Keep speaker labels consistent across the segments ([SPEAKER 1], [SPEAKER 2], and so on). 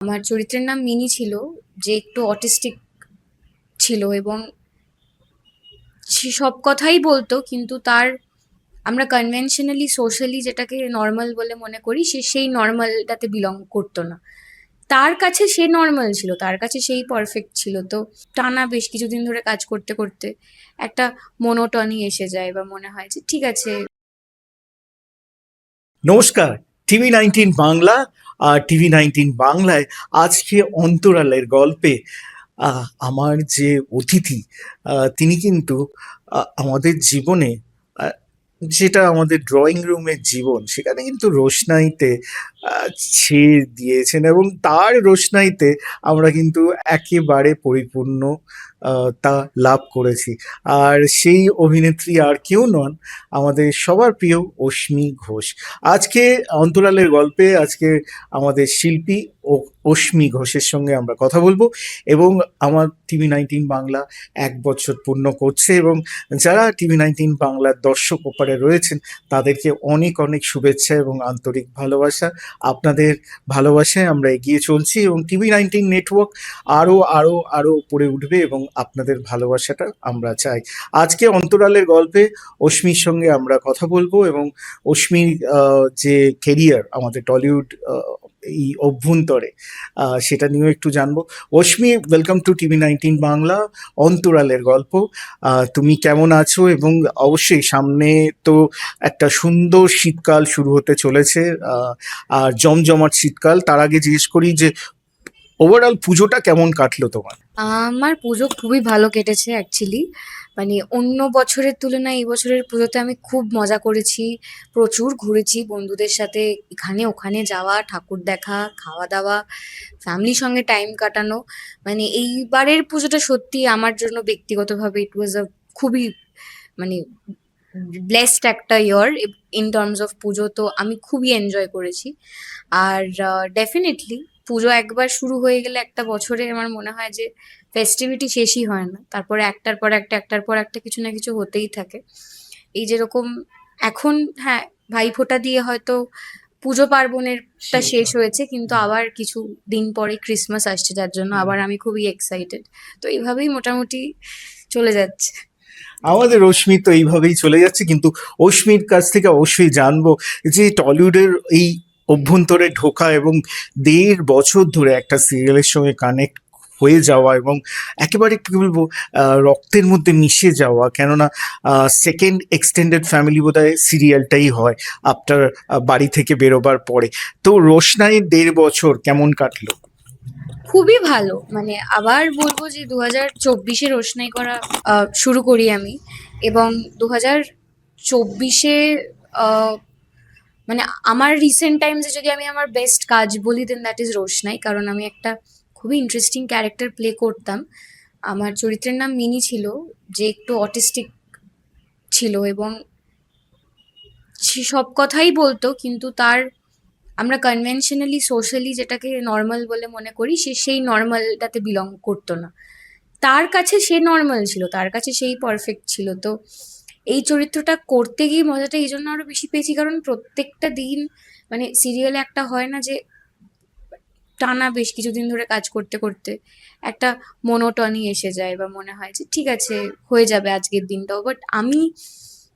[SPEAKER 1] আমার চরিত্রের নাম মিনি ছিল, যে একটু অটিস্টিক ছিল এবং সে সব কথাই বলতো, কিন্তু তার আমরা কনভেনশনালি সোশ্যালি যেটাকে নর্মাল বলে মনে করি, সে সেই নর্মালটাতে বিলং করতো না। তার কাছে সে নর্মাল ছিল, তার কাছে সেই পারফেক্ট ছিল। তো টানা বেশ কিছুদিন ধরে কাজ করতে করতে একটা মনোটনি এসে যায় বা মনে হয় যে, ঠিক আছে।
[SPEAKER 2] নমস্কার TV nineteen Bangla TV nineteen বাংলায় আজকে অন্তরালের গল্পে আমার যে অতিথি তিনি কিন্তু আমাদের জীবনে যেটা আমাদের ড্রয়িং রুমের জীবন, সেখানে কিন্তু রোশনাইতে ছেয়ে দিয়েছেন এবং তার রোশনাইতে আমরা কিন্তু একেবারে পরিপূর্ণ তা লাভ করেছি। আর সেই অভিনেত্রী আর কেউ নন আমাদের সবার প্রিয় অশ্মি ঘোষ। আজকে অন্তরালের গল্পে আজকে আমাদের শিল্পী ও অশ্মি ঘোষের সঙ্গে আমরা কথা বলব এবং আমার টিভি নাইনটিন বাংলা এক বছর পূর্ণ করছে এবং যারা টিভি নাইনটিন বাংলার দর্শক ওপারে রয়েছেন তাদেরকে অনেক অনেক শুভেচ্ছা এবং আন্তরিক ভালোবাসা। আপনাদের ভালোবাসায় আমরা এগিয়ে চলছি এবং টিভি নাইনটিন নেটওয়ার্ক আরও আরও আরও উপরে উঠবে এবং আপনাদের ভালোবাসাটা আমরা চাই। আজকে অন্তরালের গল্পে অশ্মির সঙ্গে আমরা কথা বলব এবং অশ্মির যে কেরিয়ার আমাদের টলিউড এই অভ্যন্তরে। সেটা নিয়েও একটু জানব। Ashmi welcome to TV nineteen Bangla, অন্তরালের গল্প। তুমি কেমন আছো? এবং অবশ্যই সামনে তো একটা সুন্দর শীতকাল শুরু হতে চলেছে। আর জমজমাট শীতকাল। তার আগে জিজ্ঞেস করি যে ওভারঅল পুজোটা কেমন কাটলো তোমার?
[SPEAKER 1] আমার পুজো খুবই ভালো কেটেছে অ্যাকচুয়ালি মানে অন্য বছরের তুলনায় এই বছরের পুজোতে আমি খুব মজা করেছি, প্রচুর ঘুরেছি বন্ধুদের সাথে, এখানে ওখানে যাওয়া, ঠাকুর দেখা, খাওয়া দাওয়া ফ্যামিলির সঙ্গে টাইম কাটানো। মানে এইবারের পুজোটা সত্যি আমার জন্য ব্যক্তিগতভাবে ইট ওয়াজ আ খুবই মানে ব্লেসড একটা ইয়ার ইন টার্মস অফ পুজো, তো আমি খুবই এনজয় করেছি। আর ডেফিনেটলি পুজো একবার শুরু হয়ে গেলে একটা বছরে আমার মনে হয় যে ফেস্টিভিটি শেষই হয় না। তারপরে একটার পর একটা একটার পর একটা কিছু না কিছু হতেই থাকে। এই যেরকম এখন হ্যাঁ ভাইফোঁটা দিয়ে হয়তো পুজো পার্বণেরটা শেষ হয়েছে কিন্তু আবার কিছু দিন পরে ক্রিসমাস আসছে যার জন্য আবার আমি খুবই এক্সাইটেড তো এইভাবেই মোটামুটি চলে যাচ্ছে।
[SPEAKER 2] আমাদের রশ্মি তো এইভাবেই চলে যাচ্ছে কিন্তু অশ্মির কাছ থেকে অবশ্যই জানব যে টলিউডের এই অভ্যন্তরে ঢোকা এবং দেড় বছর ধরে একটা সিরিয়ালের সঙ্গে কানেক্ট হয়ে যাওয়া এবং একেবারে কি বলব রক্তের মধ্যে মিশে যাওয়া। কেননা সেকেন্ড এক্সটেন্ডেড ফ্যামিলি বোধহয় সিরিয়ালটাই হয় আফটার বাড়ি থেকে বেরোবার পরে। তো রোশনাই দেড় বছর কেমন কাটলো?
[SPEAKER 1] খুবই ভালো। মানে আবার বলব যে দু হাজার চব্বিশে রোশনাই করা শুরু করি আমি এবং দু হাজার চব্বিশে মানে আমার রিসেন্ট টাইমসে যদি আমি আমার বেস্ট কাজ বলি দেন দ্যাট ইজ রোশনাই। কারণ আমি একটা খুবই ইন্টারেস্টিং ক্যারেক্টার প্লে করতাম। আমার চরিত্রের নাম মিনি ছিল, যে একটু অটিস্টিক ছিল এবং সে সব কথাই বলতো, কিন্তু তার আমরা কনভেনশনালি সোশ্যালি যেটাকে নর্মাল বলে মনে করি, সে সেই নর্মালটাতে বিলং করতো না। তার কাছে সে নর্মাল ছিল, তার কাছে সেই পারফেক্ট ছিল। তো এই চরিত্রটা করতে গিয়ে মজাটা এই জন্য আরও বেশি পেয়েছি, কারণ প্রত্যেকটা দিন মানে সিরিয়ালে একটা হয় না যে টানা বেশ কিছুদিন ধরে কাজ করতে করতে একটা মনোটনি এসে যায় বা মনে হয় যে ঠিক আছে, হয়ে যাবে আজকের দিনটাও। বাট আমি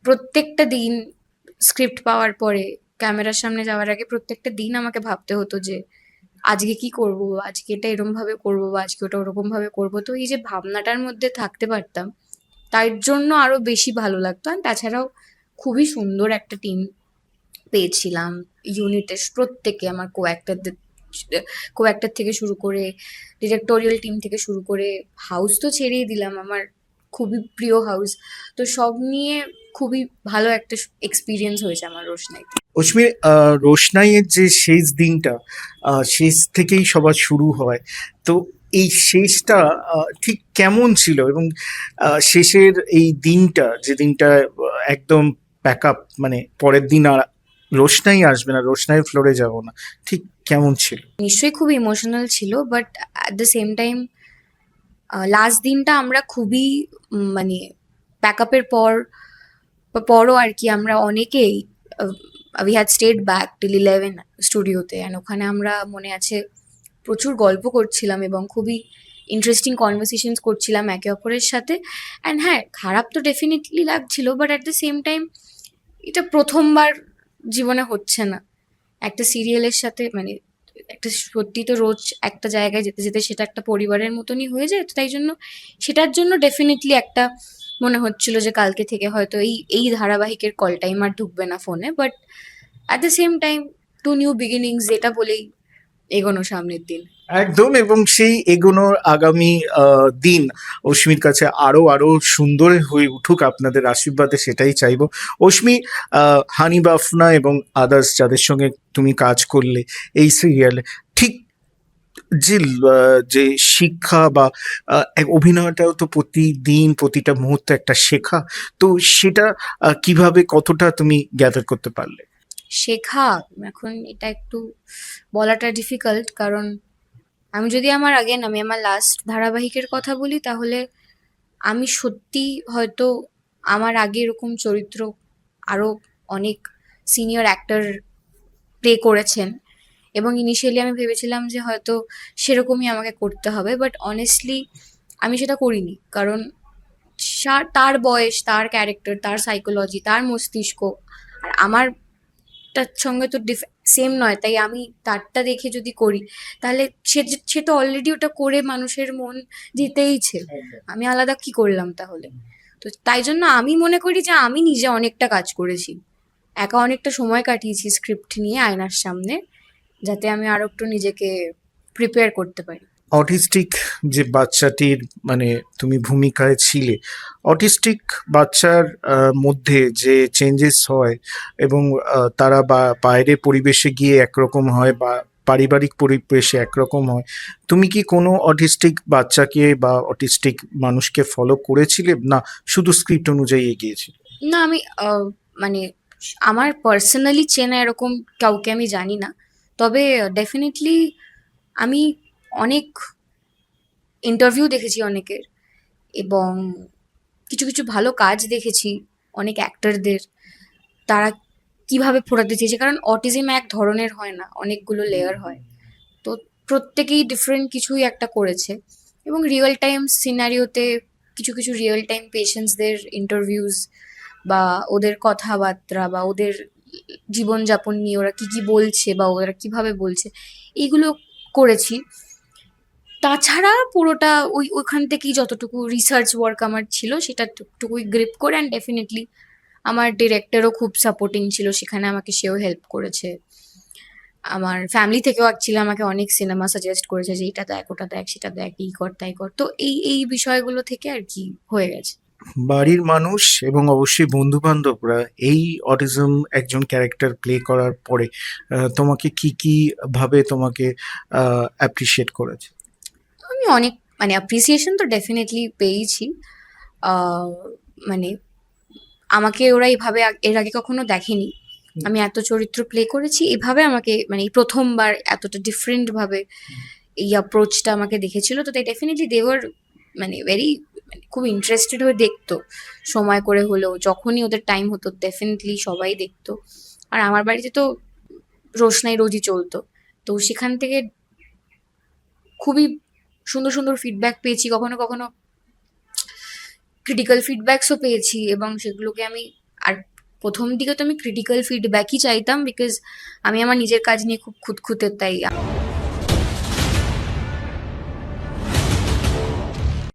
[SPEAKER 1] প্রত্যেকটা দিন স্ক্রিপ্ট পাওয়ার পরে ক্যামেরার সামনে যাওয়ার আগে প্রত্যেকটা দিন আমাকে ভাবতে হতো যে আজকে কি করব, আজকে এটা এরম ভাবে করব বা আজকে ওটা ওরকম ভাবে করব। তো এই যে ভাবনাটার মধ্যে থাকতে পারতাম তার জন্য আরও বেশি ভালো লাগতো। আর তাছাড়াও খুবই সুন্দর একটা টিম পেয়েছিলাম। ইউনিটের প্রত্যেকে আমার কো অ্যাক্টারদের কো অ্যাক্টার থেকে শুরু করে ডিরেক্টোরিয়াল টিম থেকে শুরু করে হাউস তো ছেড়েই দিলাম আমার খুবই প্রিয় হাউস তো সব নিয়ে খুবই ভালো একটা এক্সপিরিয়েন্স হয়েছে আমার রোশনাইতে।
[SPEAKER 2] অশ্মির রোশনাইয়ের যে শেষ দিনটা শেষ থেকেই সবার শুরু হয়। তো এই শেষটা ঠিক কেমন ছিল? এবং শেষের এই দিনটা, যে দিনটা একদম প্যাক আপ মানে পরের দিন আর রোশনাই আসবে না, রোশনাই ফ্লোরে যাব না, ঠিক কেমন ছিল?
[SPEAKER 1] নিশ্চয়ই খুব ইমোশনাল ছিল but at the same time last দিনটা আমরা খুবই মানে প্যাকআপের পর, পরও আর কি আমরা অনেকেই we had stayed back till eleven স্টুডিওতে অ্যান্ড ওখানে আমরা মনে আছে প্রচুর গল্প করছিলাম এবং খুবই ইন্টারেস্টিং কনভারসেশনস করছিলাম একে অপরের সাথে। অ্যান্ড হ্যাঁ খারাপ তো ডেফিনেটলি লাগছিল but at the same time এটা প্রথমবার জীবনে হচ্ছে না। একটা সিরিয়ালের সাথে মানে একটা সত্যি তো রোজ একটা জায়গায় যেতে যেতে সেটা একটা পরিবারের মতনই হয়ে যায় তো তাই জন্য সেটার জন্য ডেফিনেটলি একটা মনে হচ্ছিল যে কালকে থেকে হয়তো এই এই ধারাবাহিকের কল টাইম আর ঢুকবে না ফোনে but at the same time to new beginnings যেটা বলেই এগোনো সামনের দিন।
[SPEAKER 2] একদম, এবং সেই এগোনোর আগামী দিন অশ্মির কাছে আরও আরও সুন্দর হয়ে উঠুক আপনাদের আশীর্বাদে, সেটাই চাইব। অশ্মি হানি বাফনা এবং আদার্স যাদের সঙ্গে তুমি কাজ করলে এই সিরিয়ালে ঠিক যে যে শিক্ষা বা অভিনয়টাও তো প্রতিদিন, প্রতিটা মুহূর্তে একটা শেখা, তো সেটা কীভাবে, কতটা তুমি গ্যাদার করতে পারলে?
[SPEAKER 1] শেখা, এখন এটা একটু বলাটা ডিফিকাল্ট কারণ আমি যদি আমার আগে আমি আমার লাস্ট ধারাবাহিকের কথা বলি, তাহলে আমি সত্যি হয়তো আমার আগে এরকম চরিত্র আরও অনেক সিনিয়র অ্যাক্টর প্লে করেছেন। এবং ইনিশিয়ালি আমি ভেবেছিলাম যে হয়তো সেরকমই আমাকে করতে হবে বাট অনেস্টলি আমি সেটা করিনি। কারণ তার বয়স, তার ক্যারেক্টার তার সাইকোলজি তার মস্তিষ্ক, আর আমার তার সঙ্গে তো সেম নয় তাই আমি তারটা দেখে যদি করি তাহলে সে যে- সে তো অলরেডি ওটা করে মানুষের মন জিতেইছে আমি আলাদা কি করলাম তাহলে? তো তাই জন্য আমি মনে করি যে আমি নিজে অনেকটা কাজ করেছি। একা অনেকটা সময় কাটিয়েছি স্ক্রিপ্ট নিয়ে আয়নার সামনে যাতে আমি আরও একটু নিজেকে প্রিপেয়ার করতে পারি।
[SPEAKER 2] অটিস্টিক যে বাচ্চাটির মানে তুমি ভূমিকায় ছিলে অটিস্টিক বাচ্চার মধ্যে যে চেঞ্জেস হয় এবং তারা বা, বাইরে পরিবেশে গিয়ে একরকম হয় বা পারিবারিক পরিবেশে একরকম হয়, তুমি কি কোনো অটিস্টিক বাচ্চাকে বা অটিস্টিক মানুষকে ফলো করেছিলে? না, শুধু স্ক্রিপ্ট অনুযায়ী এগিয়েছিলে?
[SPEAKER 1] না, আমি মানে আমার পার্সোনালি চেনা এরকম কাউকে আমি জানি না। তবে ডেফিনেটলি আমি অনেক ইন্টারভিউ দেখেছি অনেকের এবং কিছু কিছু ভালো কাজ দেখেছি অনেক অ্যাক্টরদের তারা কীভাবে ফোটাতে চেয়েছে কারণ অটিজম এক ধরনের হয় না, অনেকগুলো লেয়ার হয়। তো প্রত্যেকেই ডিফারেন্ট কিছুই একটা করেছে এবং রিয়েল টাইম সিনারিওতে কিছু কিছু রিয়েল টাইম পেশেন্টসদের ইন্টারভিউজ বা ওদের কথাবার্তা বা ওদের জীবনযাপন নিয়ে ওরা কী কী বলছে বা ওরা কীভাবে বলছে এইগুলো করেছি। তাছাড়া পুরোটা ওই ওখান থেকেই যতটুকু রিসার্চ ওয়ার্ক আমার ছিল, সেটা টুকুই গ্রিপ করে অ্যান্ড ডেফিনেটলি আমার ডিরেক্টরও খুব সাপোর্টিং ছিল, সেখানে আমাকে সেও হেল্প করেছে। আমার ফ্যামিলি থেকেও অ্যাকচুয়ালি আমাকে অনেক সিনেমা সাজেস্ট করেছে যে এটা দেখ, ওটা দেখ, সেটা দেখ, এই কর, তাই কর। তো এই এই বিষয়গুলো থেকে আর কি হয়ে গেছে।
[SPEAKER 2] বাড়ির মানুষ এবং অবশ্যই বন্ধু বান্ধবরা এই অটিজম একজন ক্যারেক্টার প্লে করার পরে তোমাকে কি কি ভাবে তোমাকে অ্যাপ্রিসিয়েট করেছে?
[SPEAKER 1] আমি অনেক মানে অ্যাপ্রিসিয়েশন তো ডেফিনেটলি পেয়েছি মানে আমাকে ওরা এভাবে এর আগে কখনো দেখেনি। আমি এত চরিত্র প্লে করেছি এভাবে আমাকে মানে প্রথমবার এতটা ডিফারেন্ট ভাবে এই অ্যাপ্রোচটা আমাকে দেখেছিল। তো তাই ডেফিনেটলি দেওয়ার মানে ভেরি খুব ইন্টারেস্টেড হয়ে দেখতো। সময় করে হলেও যখনই ওদের টাইম হতো ডেফিনেটলি সবাই দেখতো। আর আমার বাড়িতে তো রোশনাই রোজই চলতো। তো সেখান থেকে খুবই সুন্দর সুন্দর ফিডব্যাক পেয়েছি, কখনো কখনো ক্রিটিক্যাল ফিডব্যাকসও পেয়েছি এবং সেগুলোকে আমি, আর প্রথম দিকে তো আমি ক্রিটিক্যাল ফিডব্যাকই চাইতাম বিকজ আমি আমার নিজের কাজ নিয়ে খুব খুঁতখুঁতে, তাই